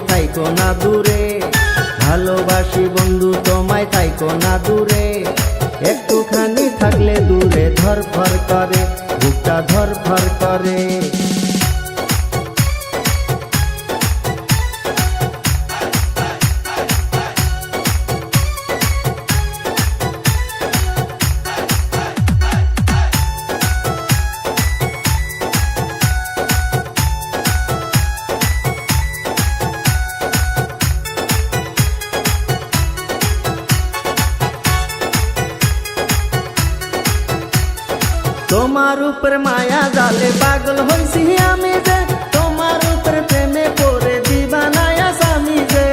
তোমায় থাইকো না দূরে। ভালোবাসি বন্ধু, তোমায় থাইকো না দূরে। একটুখানি থাকলে দূরে ধরফর করে। তোমার উপর মায়া জালে পাগল হইছি আমি যে। তোমার উপর প্রেমে পড়ে দিবানায়া স্বামী যে।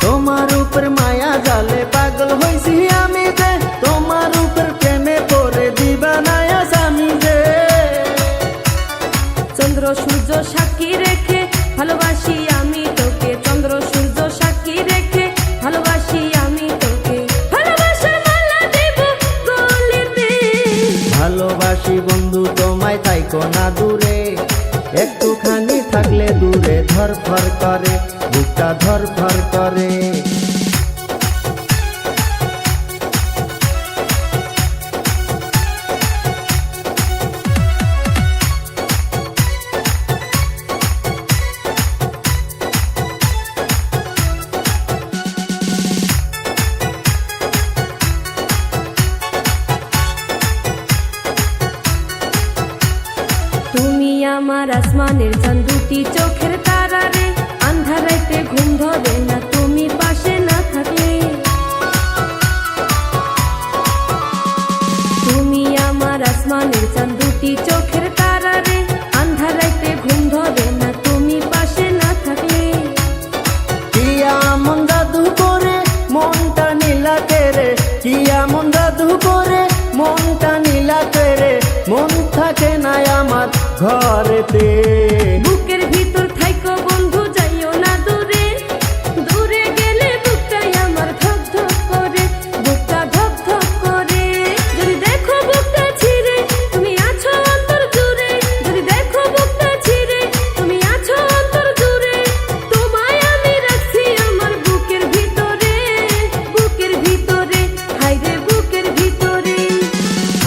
তোমার উপর মায়া জালে পাগল হইছি আমি যে। তোমার উপর প্রেমে পড়ে দিবানায়া স্বামী যে। চন্দ্র সূর্য সাক্ষী রেখে ভালোবাসি তাইকো না দূরে একটুখানি থাকলে দূরে ধরফর করে বুকটা ধরফর করে। আমার আসমানের চাঁদ দুটি চোখের তারা রে আন্ধারাইতে ঘুম ধরে না, তুমি পাশে না থাকলে। তুমি আমার আসমানের চাঁদ দুটি চোখের তারা রে আন্ধারাইতে ঘুম ধরে না, তুমি পাশে না থাকলে। কিয়া মন জাদু করে মনটা নীলা কেরে কিয়া মন জাদু করে মনটা ঘরেতে